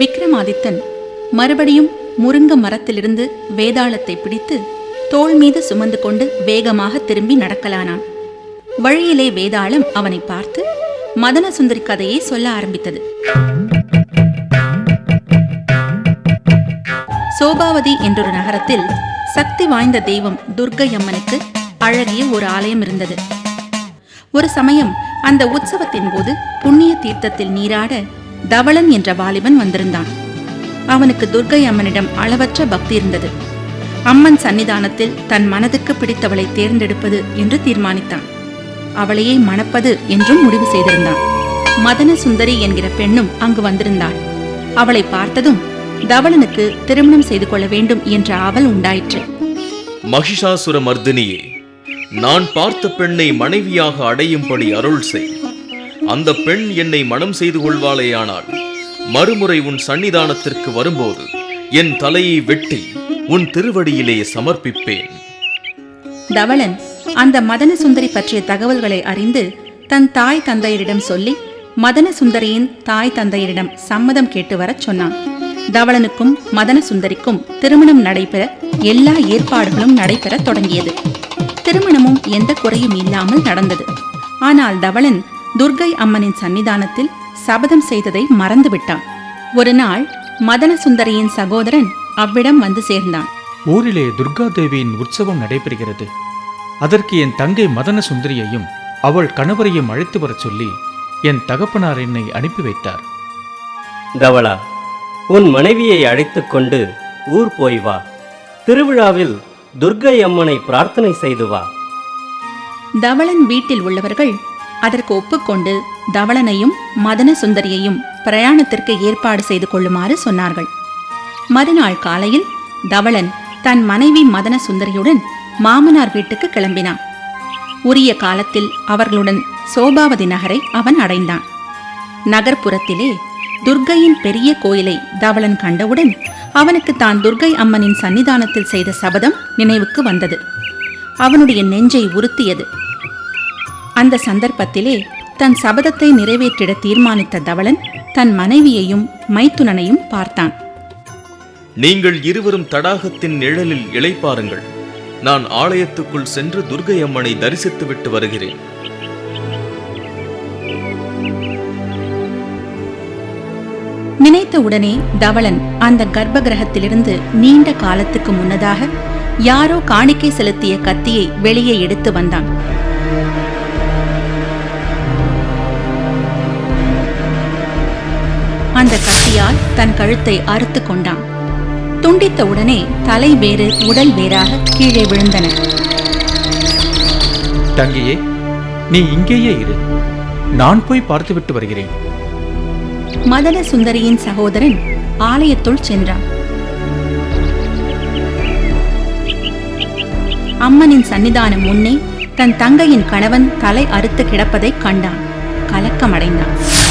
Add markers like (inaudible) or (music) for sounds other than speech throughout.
விக்ரமாதித்தன் மறுபடியும் முருங்க மரத்திலிருந்து வேதாளத்தை பிடித்து தோள் மீது சுமந்து கொண்டு வேகமாக திரும்பி நடக்கலானான். வழியிலே வேதாளம் அவனை பார்த்து மதன சுந்தரி கதையை சொல்ல ஆரம்பித்தது. சோபாவதி என்றொரு நகரத்தில் சக்தி வாய்ந்த தெய்வம் துர்க்கை அம்மனுக்கு அழகிய ஒரு ஆலயம் இருந்தது. ஒரு சமயம் அந்த உற்சவத்தின் போது புண்ணிய தீர்த்தத்தில் நீராட தவளன் என்ற வாலிபன் வந்திருந்தான். அவனுக்கு துர்க்கை அம்மனிடம் அளவற்ற பக்தி இருந்தது. அம்மன் சன்னிதானத்தில் தன் மனதுக்கு பிடித்தவளை தேர்ந்தெடுப்பது என்று தீர்மானித்தான். அவளையே மணப்பது என்றும் முடிவு செய்திருந்தான். மதன சுந்தரி என்கிற பெண்ணும் அங்கு வந்திருந்தாள். அவளை பார்த்ததும் தவளனுக்கு திருமணம் செய்து கொள்ள வேண்டும் என்ற ஆவல் உண்டாயிற்று. மகிஷாசுர மர்தினியே நான் பார்த்த பெண்ணை மனைவியாக அடையும்படி அருள் செய். அந்த பெண் என்னை மனம் செய்து கொள்வாளேயானால் மறுமுறை உன் சன்னிதானத்திற்கு வரும்போது என் தலையை வெட்டி உன் திருவடியிலே சமர்ப்பிப்பேன். தவளன் அந்த மதன சுந்தரி பற்றிய தகவல்களை அறிந்து தன் தாய் தந்தையரிடம் சொல்லி மதன சுந்தரியின் தாய் தந்தையரிடம் சம்மதம் கேட்டு வரச் சொன்னான். தவளனுக்கும் மதன சுந்தரிக்கும் திருமணம் நடைபெற எல்லா ஏற்பாடுகளும் நடைபெற தொடங்கியது. திருமணமும் எந்த குறையும் இல்லாமல் நடந்தது. ஆனால் தவளன் துர்க்கை அம்மனின் சன்னிதானத்தில் சபதம் செய்ததை மறந்துவிட்டான். ஒரு நாள் மதன சுந்தரியின் சகோதரன் அவ்விடம் வந்து சேர்ந்தான். ஊரிலே துர்கா தேவியின் உற்சவம் நடைபெறுகிறது. அதற்கு என் தங்கை மதன சுந்தரியையும் அவள் கணவரையும் அழைத்து வரச் சொல்லி என் தகப்பனார் என்னை அனுப்பி வைத்தார். தவளா உன் மனைவியை அழைத்துக் கொண்டு ஊர் போய் வா. திருவிழாவில் துர்க்கை அம்மனை பிரார்த்தனை செய்து வா. தவளன் வீட்டில் உள்ளவர்கள் அதற்கு ஒப்புக்கொண்டு தவளனையும் மதன சுந்தரியையும் பிரயாணத்திற்கு ஏற்பாடு செய்து கொள்ளுமாறு சொன்னார்கள். மறுநாள் காலையில் தவளன் தன் மனைவி மதன சுந்தரியுடன் மாமனார் வீட்டுக்கு கிளம்பினான். உரிய காலத்தில் அவர்களுடன் சோபாவதி நகரை அவன் அடைந்தான். நகர்ப்புறத்திலே துர்க்கையின் பெரிய கோயிலை தவளன் கண்டவுடன் அவனுக்கு தான் துர்க்கை அம்மனின் சன்னிதானத்தில் செய்த சபதம் நினைவுக்கு வந்தது. அவனுடைய நெஞ்சை உறுத்தியது. அந்த சந்தர்ப்பத்திலே தன் சபதத்தை நிறைவேற்றிட தீர்மானித்த தவளன் தன் மனைவியையும் மைத்துனனையும் பார்த்தான். நீங்கள் இருவரும் தடாகத்தின் நிழலில் இளைப்பாருங்கள். நான் ஆலயத்துக்குள் சென்று துர்க்கை அம்மனை தரிசித்துவிட்டு வருகிறேன். நினைத்த உடனே தவளன் அந்த கர்ப்ப கிரகத்திலிருந்து நீண்ட காலத்துக்கு முன்னதாக யாரோ காணிக்கை செலுத்திய கத்தியை வெளியே எடுத்து வந்தான். அந்த கத்தியால் தன் கழுத்தை அறுத்து கொண்டான். துண்டித்த உடனே தலை வேறு உடல் வேறாக கீழே விழுந்தன. தங்கையே நீ இங்கேயே இரு. நான் போய் பார்த்துவிட்டு வருகிறேன். மதன சுந்தரியின் சகோதரன் ஆலயத்துள் சென்றான். அம்மனின் சன்னிதானம் முன்னே தன் தங்கையின் கணவன் தலை அறுத்து கிடப்பதைக் கண்டான். கலக்கமடைந்தான்.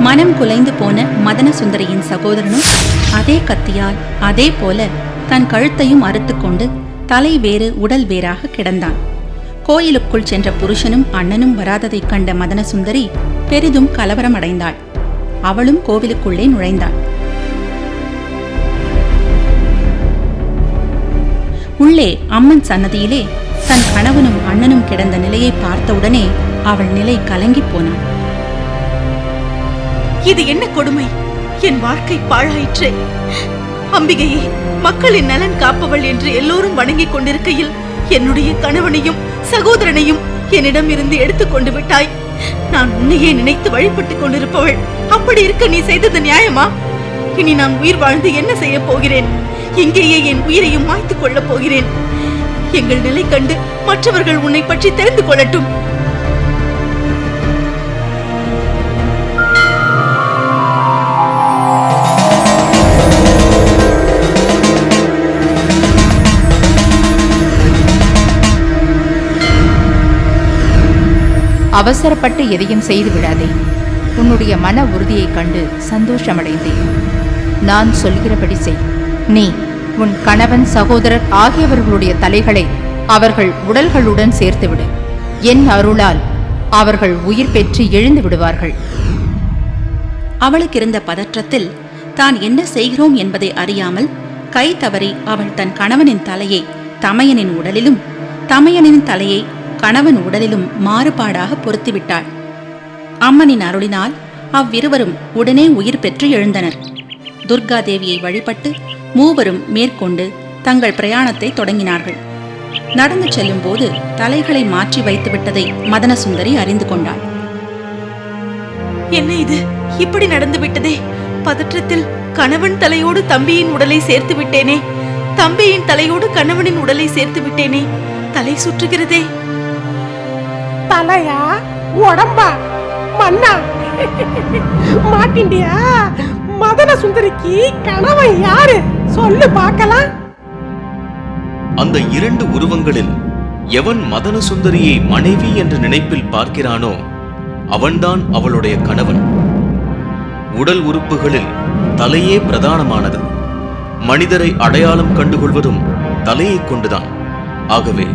மனம் குலைந்து போன மதன சுந்தரியின் சகோதரனும் அதே கத்தியால் அதே போல தன் கழுத்தையும் அறுத்துக்கொண்டு தலை வேறு உடல் வேறாக கிடந்தான். கோயிலுக்குள் சென்ற புருஷனும் அண்ணனும் வராததைக் கண்ட மதன சுந்தரி பெரிதும் கலவரமடைந்தாள். அவளும் கோவிலுக்குள்ளே நுழைந்தாள். உள்ளே அம்மன் சன்னதியிலே தன் கணவனும் அண்ணனும் கிடந்த நிலையை பார்த்தவுடனே அவள் நிலை கலங்கிப் போனாள். இது என்ன கொடுமை? என் வாழ்க்கை பாழாயிற்றே. அம்பிகையே மக்களின் நலன் காப்பவள் என்று எல்லோரும் வணங்கிக் கொண்டிருக்கையில் என்னுடைய கணவனையும் சகோதரனையும் என்னிடம் இருந்து எடுத்துக் கொண்டு விட்டாய். நான் உன்னையே நினைத்து வழிபட்டுக் கொண்டிருப்பவள். அப்படி இருக்க நீ செய்தது நியாயமா? இனி நான் உயிர் வாழ்ந்து என்ன செய்ய போகிறேன்? இங்கேயே என் உயிரையும் மாய்த்துக் கொள்ளப் போகிறேன். எங்கள் நிலை கண்டு மற்றவர்கள் உன்னை பற்றி தெரிந்து கொள்ளட்டும். அவசரப்பட்டு எதையும் செய்து விடாதே. உன்னுடைய மன உறுதியைக் கண்டு சந்தோஷமடைந்தேன் நான் சொல்கிறபடி செய். நீ உன் கணவன் சகோதரர் ஆகியவர்களுடைய தலைகளை அவர்கள் உடல்களுடன் சேர்த்துவிடு. என் அருளால் அவர்கள் உயிர் பெற்று எழுந்து விடுவார்கள். அவளுக்கு இருந்த பதற்றத்தில் தான் என்ன செய்கிறோம் என்பதை அறியாமல் கை தவறி அவள் தன் கணவனின் தலையை தமையனின் உடலிலும் தமையனின் தலையை கணவன் உடலிலும் மாறுபாடாக பொருத்திவிட்டாள். அம்மனின் அருளினால் அவ்விருவரும் உடனே உயிர் பெற்று எழுந்தனர். துர்கா தேவியை வழிபட்டு மூவரும் மேற்கொண்டு தங்கள் பிரயாணத்தை தொடங்கினார்கள். நடந்து செல்லும்போது தலைகளை மாற்றி வைத்து விட்டதை மதனசுந்தரி அறிந்து கொண்டாள். என்ன இது? இப்படி நடந்து விட்டதே. பதற்றத்தில் கணவன் தலையோடு தம்பியின் உடலை சேர்த்து விட்டேனே. தம்பியின் தலையோடு கணவனின் உடலை சேர்த்து விட்டேனே. தலை சுற்றுகிறதே. தலையா? உடம்பா? மண்ணா மாட்டிண்டியா? மதன சுந்தரிக்கு கணவன் யாரு? சொல்லு பார்க்கலாம். அந்த இரண்டு உருவங்களில் எவன் மதன சுந்தரியை மனைவி என்ற நினைப்பில் பார்க்கிறானோ அவன்தான் அவளுடைய கணவன். உடல் உறுப்புகளில் தலையே பிரதானமானது. மனிதரை அடையாளம் கண்டுகொள்வதும் தலையைக் கொண்டுதான். ஆகவே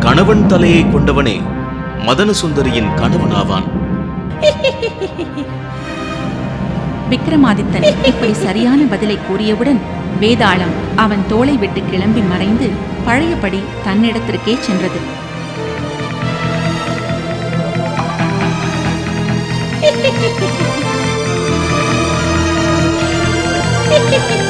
கணவன் தலையை கொண்டவனே மதன சுந்தரியின் கணவனாவான். விக்ரமாதித்தன் இப்படி சரியான பதிலை கூறியவுடன் வேதாளம் அவன் தோளை விட்டு கிளம்பி மறைந்து பழையபடி தன்னிடத்திற்கே சென்றது. (laughs)